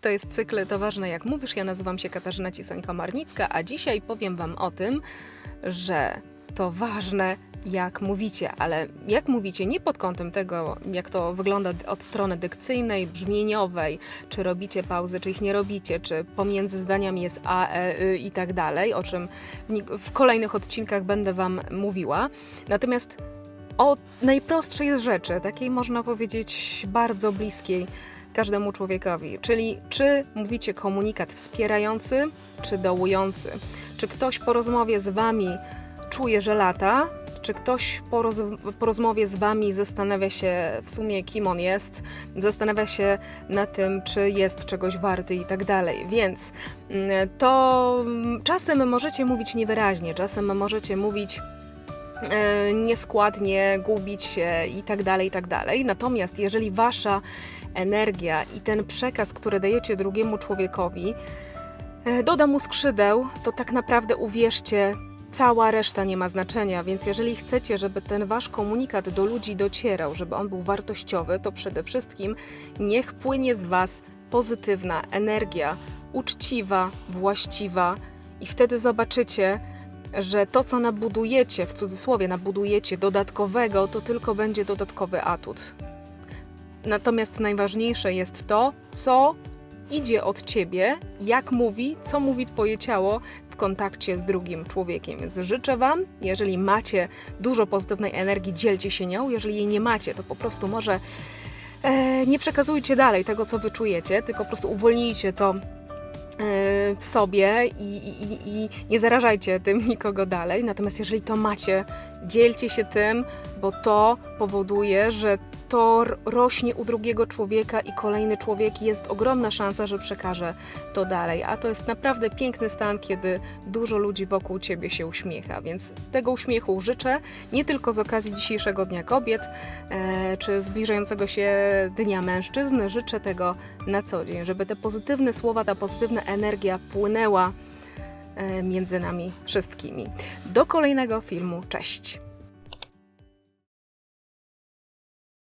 To jest cykl To Ważne Jak Mówisz. Ja nazywam się Katarzyna Cisońko-Marnicka, a dzisiaj powiem Wam o tym, że to ważne jak mówicie, ale jak mówicie nie pod kątem tego, jak to wygląda od strony dykcyjnej, brzmieniowej, czy robicie pauzy, czy ich nie robicie, czy pomiędzy zdaniami jest a, e, y i tak dalej, o czym w kolejnych odcinkach będę Wam mówiła. Natomiast o najprostszej rzeczy, takiej można powiedzieć bardzo bliskiej każdemu człowiekowi, czyli czy mówicie komunikat wspierający, czy dołujący. Czy ktoś po rozmowie z Wami czuje, że lata, czy ktoś po, roz, po rozmowie z Wami zastanawia się w sumie, kim on jest, zastanawia się na tym, czy jest czegoś warty i tak dalej. Więc mm, to mm, czasem możecie mówić niewyraźnie, czasem możecie mówić nieskładnie, gubić się i tak dalej, i tak dalej. Natomiast jeżeli wasza energia i ten przekaz, który dajecie drugiemu człowiekowi, e, doda mu skrzydeł, to tak naprawdę uwierzcie, cała reszta nie ma znaczenia. Więc jeżeli chcecie, żeby ten wasz komunikat do ludzi docierał, żeby on był wartościowy, to przede wszystkim niech płynie z was pozytywna energia, uczciwa, właściwa, i wtedy zobaczycie, że to, co nabudujecie, w cudzysłowie nabudujecie dodatkowego, to tylko będzie dodatkowy atut. Natomiast najważniejsze jest to, co idzie od ciebie, jak mówi, co mówi twoje ciało w kontakcie z drugim człowiekiem. Więc życzę wam, jeżeli macie dużo pozytywnej energii, dzielcie się nią. Jeżeli jej nie macie, to po prostu może e, nie przekazujcie dalej tego, co wyczujecie, tylko po prostu uwolnijcie to w sobie i, i, i- nie zarażajcie tym nikogo dalej. Natomiast jeżeli to macie, dzielcie się tym, bo to powoduje, że to rośnie u drugiego człowieka i kolejny człowiek jest ogromna szansa, że przekaże to dalej. A to jest naprawdę piękny stan, kiedy dużo ludzi wokół ciebie się uśmiecha. Więc tego uśmiechu życzę nie tylko z okazji dzisiejszego Dnia Kobiet e, czy zbliżającego się Dnia Mężczyzn. Życzę tego na co dzień, żeby te pozytywne słowa, ta pozytywna energia płynęła e, między nami wszystkimi. Do kolejnego filmu. Cześć!